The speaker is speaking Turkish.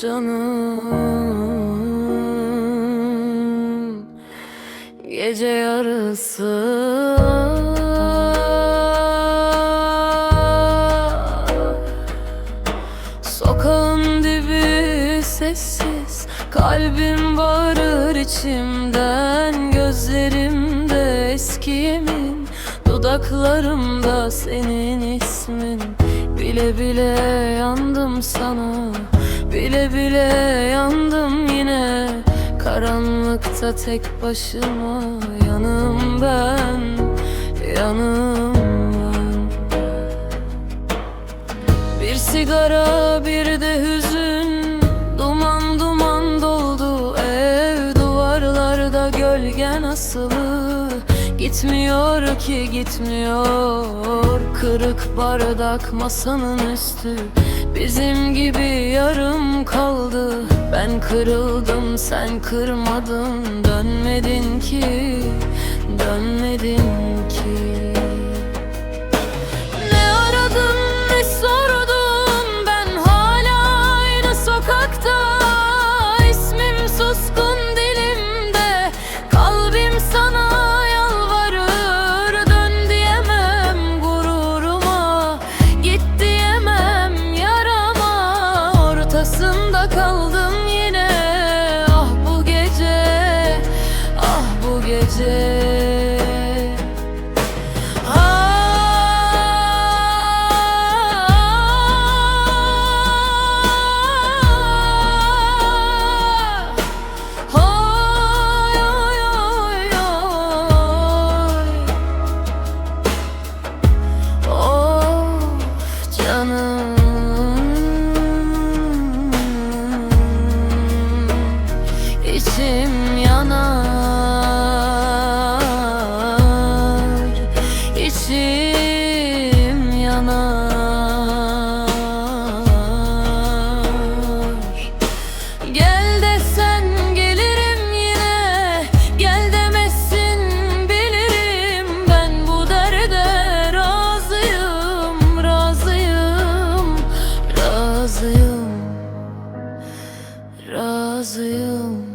canım. Gece yarısı. Sokağın dibi sessiz. Kalbim bağırır içimden. Gözlerimde eski yemin Dudaklarımda senin ismin. Bile bile yandım sana Bile bile yandım yine. Karanlıkta tek başıma Yanım ben Yanım ben. Bir sigara bir de hüzün. Duman duman doldu ev Duvarlarda. Gölgen asılı Gitmiyor ki gitmiyor. Kırık bardak masanın üstü Bizim gibi yarım kaldı. Ben kırıldım sen kırmadın. Dönmedin ki Dönmedin Ortasında kaldım yine. Ah bu gece ah bu gece yüreğim yanar İçim yanar. Gel desen gelirim yine Gel demesin bilirim. Ben bu derde razıyım Razıyım Razıyım Razıyım.